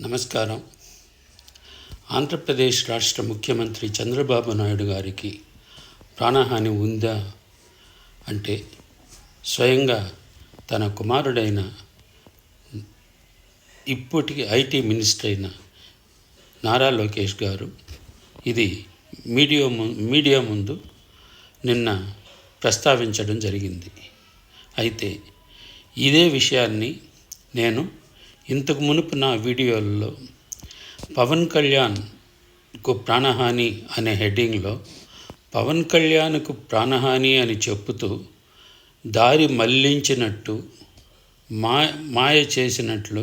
నమస్కారం. ఆంధ్రప్రదేశ్ రాష్ట్ర ముఖ్యమంత్రి చంద్రబాబు నాయుడు గారికి ప్రాణహాని ఉందా అంటే స్వయంగా తన కుమారుడైన ఇప్పటికి ఐటీ మినిస్టర్ అయిన నారా లోకేష్ గారు ఇది మీడియా ము- మీడియా ముందు నిన్న ప్రస్తావించడం జరిగింది. అయితే ఇదే విషయాన్ని నేను ఇంతకు మునుపు నా వీడియోల్లో పవన్ కళ్యాణ్కు ప్రాణహాని అనే హెడ్డింగ్లో పవన్ కళ్యాణ్కు ప్రాణహాని అని చెప్పుతూ దారి మళ్ళించినట్టు మా మాయ చేసినట్లు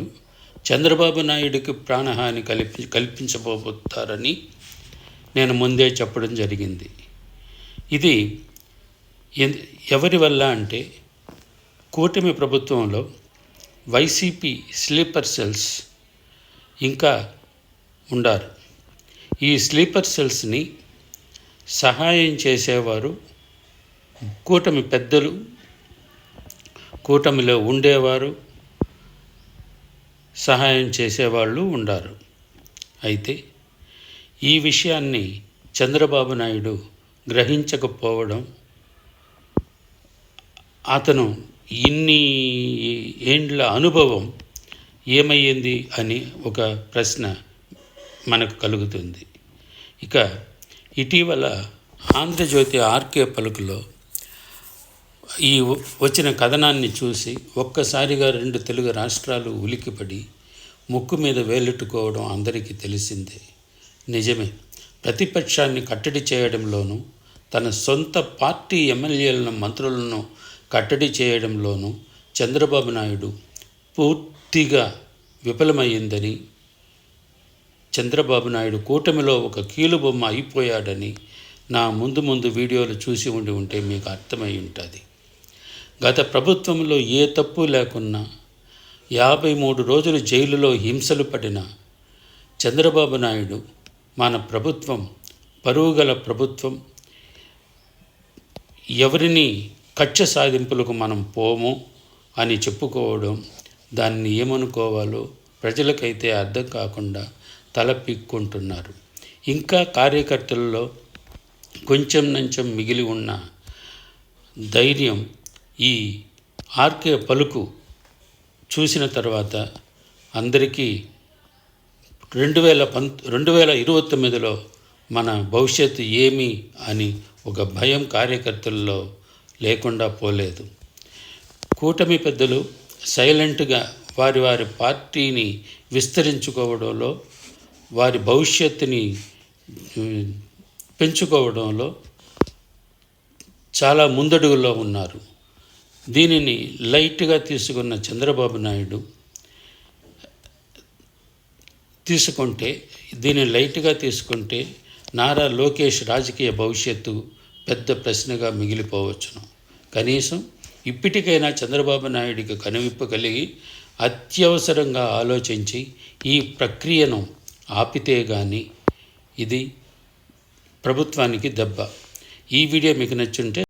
చంద్రబాబు నాయుడికి ప్రాణహాని కల్పి కల్పించబోతారని నేను ముందే చెప్పడం జరిగింది. ఇది ఎవరి వల్ల అంటే కూటమి ప్రభుత్వంలో వైసీపీ స్లీపర్ సెల్స్ ఇంకా ఉండారు. ఈ స్లీపర్ సెల్స్ని సహాయం చేసేవారు కూటమి పెద్దలు కూటమిలో ఉండేవారు సహాయం చేసేవాళ్ళు ఉండారు. అయితే ఈ విషయాన్ని చంద్రబాబు నాయుడు గ్రహించకపోవడం అతను ఇన్ని ఏండ్ల అనుభవం ఏమయ్యింది అని ఒక ప్రశ్న మనకు కలుగుతుంది. ఇక ఇటీవల ఆంధ్రజ్యోతి ఆర్కే పలుకులో ఈ వచ్చిన కథనాన్ని చూసి ఒక్కసారిగా రెండు తెలుగు రాష్ట్రాలు ఉలికిపడి ముక్కు మీద వేలెట్టుకోవడం అందరికీ తెలిసిందే. నిజమే ప్రతిపక్షాన్ని కట్టడి చేయడంలోనూ తన సొంత పార్టీ ఎమ్మెల్యేలను మంత్రులను కట్టడి చేయడంలోనూ చంద్రబాబు నాయుడు పూర్తిగా విఫలమయ్యిందని చంద్రబాబు నాయుడు కూటమిలో ఒక కీలుబొమ్మ అయిపోయాడని నా ముందు ముందు వీడియోలు చూసి ఉండి ఉంటే మీకు అర్థమై ఉంటుంది. గత ప్రభుత్వంలో ఏ తప్పు లేకున్నా యాభై మూడు రోజులు జైలులో హింసలు పడిన చంద్రబాబు నాయుడు మన ప్రభుత్వం పరువుగల ప్రభుత్వం ఎవరిని కక్ష సాధింపులకు మనం పోము అని చెప్పుకోవడం దాన్ని ఏమనుకోవాలో ప్రజలకైతే అర్థం కాకుండా తల పీక్కుంటున్నారు ఇంకా కార్యకర్తల్లో కొంచెం నంచెం మిగిలి ఉన్న ధైర్యం ఈ ఆర్కే పలుకు చూసిన తర్వాత అందరికీ రెండు వేల పం రెండు వేల ఇరవై తొమ్మిదిలో మన భవిష్యత్తు ఏమి అని ఒక భయం కార్యకర్తల్లో లేకుండా పోలేదు. కూటమి పెద్దలు సైలెంట్గా వారి వారి పార్టీని విస్తరించుకోవడంలో వారి భవిష్యత్తుని పెంచుకోవడంలో చాలా ముందడుగులో ఉన్నారు. దీనిని లైట్గా తీసుకున్న చంద్రబాబు నాయుడు తీసుకుంటే దీన్ని లైట్గా తీసుకుంటే నారా లోకేష్ రాజకీయ భవిష్యత్తు పెద్ద ప్రశ్నగా మిగిలిపోవచ్చును. కనీసం ఇప్పటికైనా చంద్రబాబు నాయుడికి కనువిప్పు కలిగి అత్యవసరంగా ఆలోచించి ఈ ప్రక్రియను ఆపితే కానీ ఇది ప్రభుత్వానికి దెబ్బ. ఈ వీడియో మీకు నచ్చుంటే